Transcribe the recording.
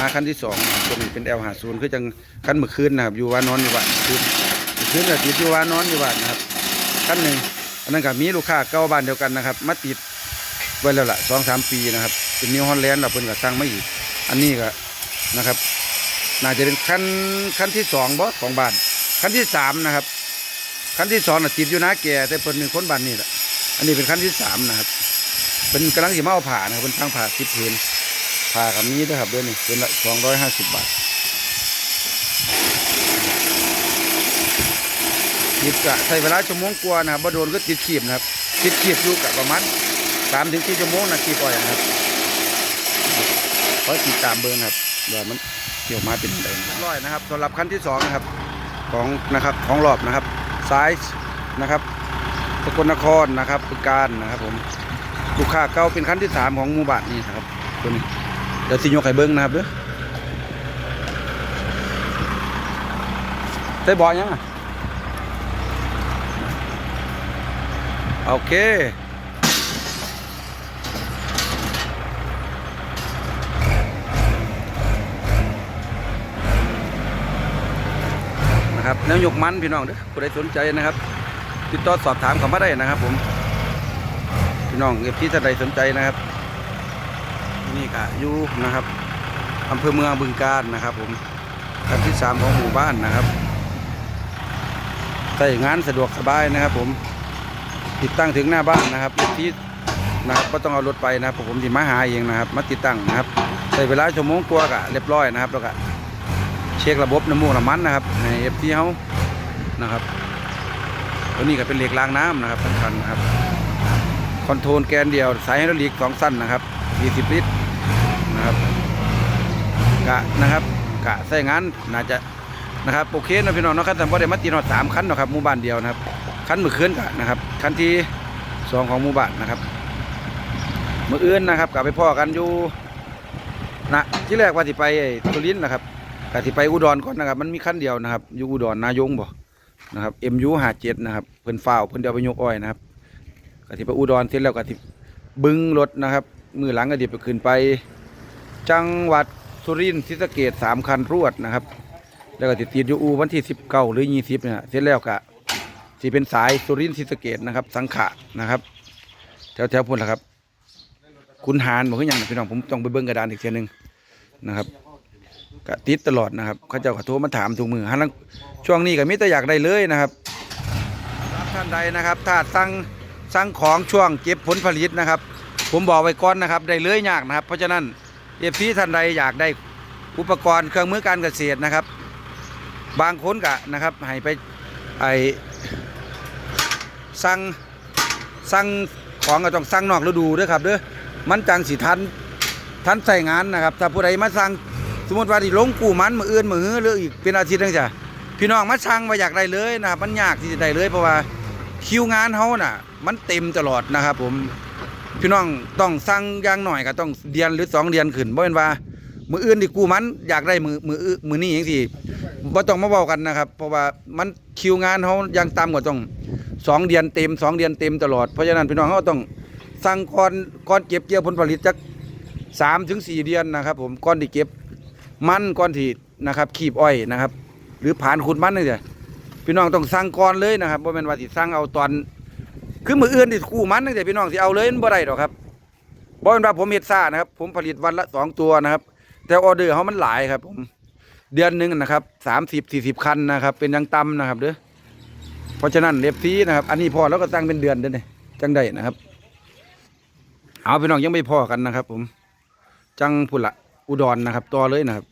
มาคันที่สองตัวนี้เป็น L หาศูนย์คือจังคันเมื่อคืนนะครับ อยู่ว่านอนอยู่บ้านคืนคืนก็ติดอยู่ว่านอนอยู่บ้านนะครับคันหนึ่งอันนั้นก็มีลูกค้าเก่าบ้านเดียวกันนะครับ มาติดไว้แล้วล่ะสองสามปีนะครับ เป็นนิวฮอลแลนด์เราเพิ่นก็สั่งไมาอีก อันนี้ก็นะครับ น่าจะเป็นขั้นขั้นที่สองบ่ของบ้านขั้นที่สามนะครับขั้นที่สองน่ะติดอยู่นะแก่แต่เพิ่นเป็นคนบ้านนี่แหละอันนี้เป็นขั้นที่สามนะครับเป็นกำลังสิมาเอาผ่านะครับเป็นทางผ่าติดพื้น ผ่ากับนี้ด้วยครับเด้วยวนี่เป็นละสองร้อยห้าสิบบาทติดกะใช้เวลาชั่วโมงกว่านะครับบ่โดนก็ติดขีบนะครับ ติดขีบอยู่กะประมาณสามถึงสี่ชั่วโมงนะขีบอ้อยนะครับคอยติดตามเบิ่งนะครับว่ามันเกี่ยวมาเป็นอะไรร้อยนะครับสำหรับขั้นที่สองนะครับของนะครับของรอบนะครับซ้ายนะครับสกลนครนะครับบึงการนะครับผมลูกค้าเก่าเป็นขั้นที่สามของหมู่บ้านนี่นะครับตัวนี้ ดี๋ยวสิยกไข่เบิ้งนะครับเด้อได้บอยังอะโอเคนะครับแนวยกมันพี่น้องเด้อผู้ใดสนใจนะครับ ติดต่อสอบถามเขามาได้นะครับผม พี่น้องเอฟที่ท่านใดสนใจนะครับ นี่ก็อยู่นะครับอำเภอเมืองบึงการนะครับ ผมขั้นที่สามของหมู่บ้านนะครับใช้งานสะดวกสบายนะครับ ผมติดตั้งถึงหน้าบ้านนะครับที่นะครับก็ต้องเอารถไปนะครับผมที่มาหาเองนะครับ มาติดตั้งนะครับใช้เวลาชั่วโมงกว่ากะเรียบร้อยนะครับ แล้วก็เช็คระบบน้ำมูกน้ำมันนะครับในเอฟทีเฮานะครับตัวนี้ก็เป็นเหล็กรางน้ำนะครับสำคัญนะครับคอนโทรลแกนเดียวสายไฮดรอลิกสองสั้นนะครับ 20ลิตรนะครับกะนะครับกะใส่งานน่าจะนะครับโอเคนะพี่น้องเนาะครับแต่พอได้มาตีนอดสามคันเนาะครับหมู่บ้านเดียวนะครับคันมือคืนกะนะครับคันที่สองของหมู่บ้านนะครับมืออื่นนะครับกลับไปพ่อกันอยู่นะที่แรกว่าสิไปไอ้สุรินนะครับกสิไปอุดรก่อนนะครับ มันมีขั้นเดียวนะครับอยู่อุดรนายงบ่นะครับ MU หาเจ็ดนะครับเพิ่นฝ้าวเพิ่นเดียวไปยกอ้อยนะครับกสิไปอุดรเสร็จแล้วกสิบึงรถนะครับ มือหลังก็เดี๋ยวไปขึ้นไป จังหวัดสุรินทร์ศรีสะเกดสามคันรวดนะครับ แล้วก็ติดติดอยู่อูวันที่สิบเก้าหรือยี่สิบเนี่ยเสร็จแล้วก็สิเป็นสายสุรินทร์ศรีสะเกดนะครับ สังขะนะครับ แถวแถวพุ่นละครับ คุณหารบอกขึ้นอย่างพี่น้องผมต้องไปเบิ้งกระดานอีกเทียนึงนะครับก็ติดตลอดนะครับ เขาเจ้าก็โทรมาถามทุกมือฮะลังช่วงนี้ก็มิต่อยากได้เลยนะครับรับท่านใดนะครับ ถ้าสั่งสั่งของช่วงเก็บผลผลิตนะครับ ผมบอกไว้ก่อนนะครับ ได้เลื้อยยากนะครับ เพราะฉะนั้นเอฟซีท่านใดอยากได้อุปกรณ์เครื่องมือการเกษตรนะครับ บางคนก็นะครับให้ไปไอสั่งสั่งของก็ต้องสั่งนอกฤดูด้วยครับเด้อมันจังสิทันทันใส่งานนะครับ ถ้าผู้ใดมาสั่งสมมติว่าที่ลงกูมันมืออื่นมือหื้อหรืออีกเป็นอาทิตย์นึงจ้ะพี่น้องมาสั่งมาอยากได้เลยนะครับมันยากที่จะได้เลยเพราะว่าคิวงานเขาน่ะ มันเต็มตลอดนะครับผม พี่น้องต้องสั่งอย่างหน่อยก็ต้องเดือนหรือสองเดือนขึ้นเพราะเป็นว่า มืออื่นที่กูมันอยากได้มือมืออื้อมือนี้อย่างที่บ่ต้องมาเว้ากันนะครับ เพราะว่ามันคิวงานเขายังต่ำกว่าต้องสองเดือนเต็มสองเดือนเต็มตลอดเพราะฉะนั้นพี่น้องเขาต้องสั่งก่อนก่อนเก็บเกี่ยวผลผลิตจักสามถึงสี่เดือนนะครับ ผมก่อนที่เก็บมันก้อนที่นะครับขีบอ้อยนะครับ หรือผ่านขุดมันนี่จ้ะพี่น้องต้องสั่งก่อนเลยนะครับบ่แม่นว่าสิสั่งเอาตอน คือมืออื่นที่กู้มันนี่จ้ะพี่น้องสิเอาเลยมันบ่ได้ดอกครับบ่แม่นว่าผมเฮ็ดซ่านะครับ ผมผลิตวันละสองตัวนะครับ แต่ออเดอร์เขามันหลายครับผมเดือนหนึ่งนะครับ30 40คันนะครับ เป็นยังต่ำนะครับเด้อเพราะฉะนั้นเรียบซีนะครับ อันนี้พอแล้วก็ตั้งเป็นเดือนเด้อนี่จังได้นะครับ เอาพี่น้องยังไม่พอกันนะครับ ผม จังพุ่นละอุดรนะครับต่อเลยนะครับ